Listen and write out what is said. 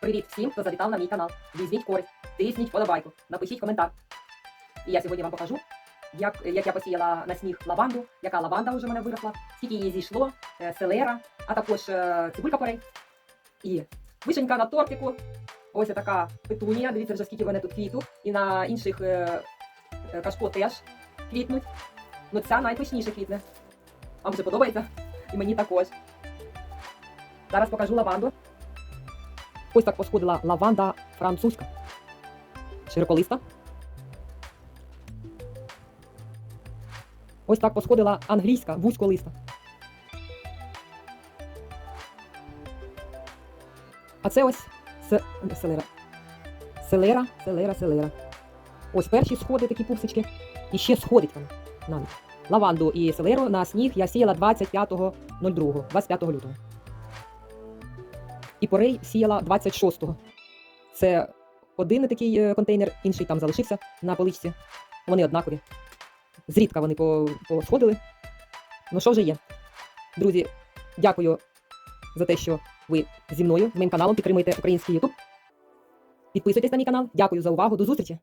Привіт всім, хто завітав на мій канал. Візьміть користь, тисніть вподобайку, напишіть коментар. І я сьогодні вам покажу, як, як я посіяла на сніг лаванду, яка лаванда вже в мене виросла, скільки її зійшло, е, селера, а також е, цибулька порей. І вишенька на тортику. Ось така петунія. Дивіться вже скільки в мене тут квіту. І на інших е, кашпо теж квітнуть. Ну ця найпишніше квітне. Вам вже подобається? І мені також. Зараз покажу лаванду. Ось так посходила лаванда французька. Широколиста. Ось так посходила англійська вузьколиста. А це ось се- селера. Селера, селера, селера. Ось перші сходи такі пупсички. І ще сходить вона навіть. Лаванду і селеру на сніг я сіяла 25.02, 25 лютого. І порей сіяла 26-го. Це один такий е, контейнер, інший там залишився на поличці. Вони однакові. Зрідка вони по- посходили. Ну що вже є? Друзі, дякую за те, що ви зі мною, з моїм каналом підтримуєте український YouTube. Підписуйтесь на мій канал. Дякую за увагу. До зустрічі!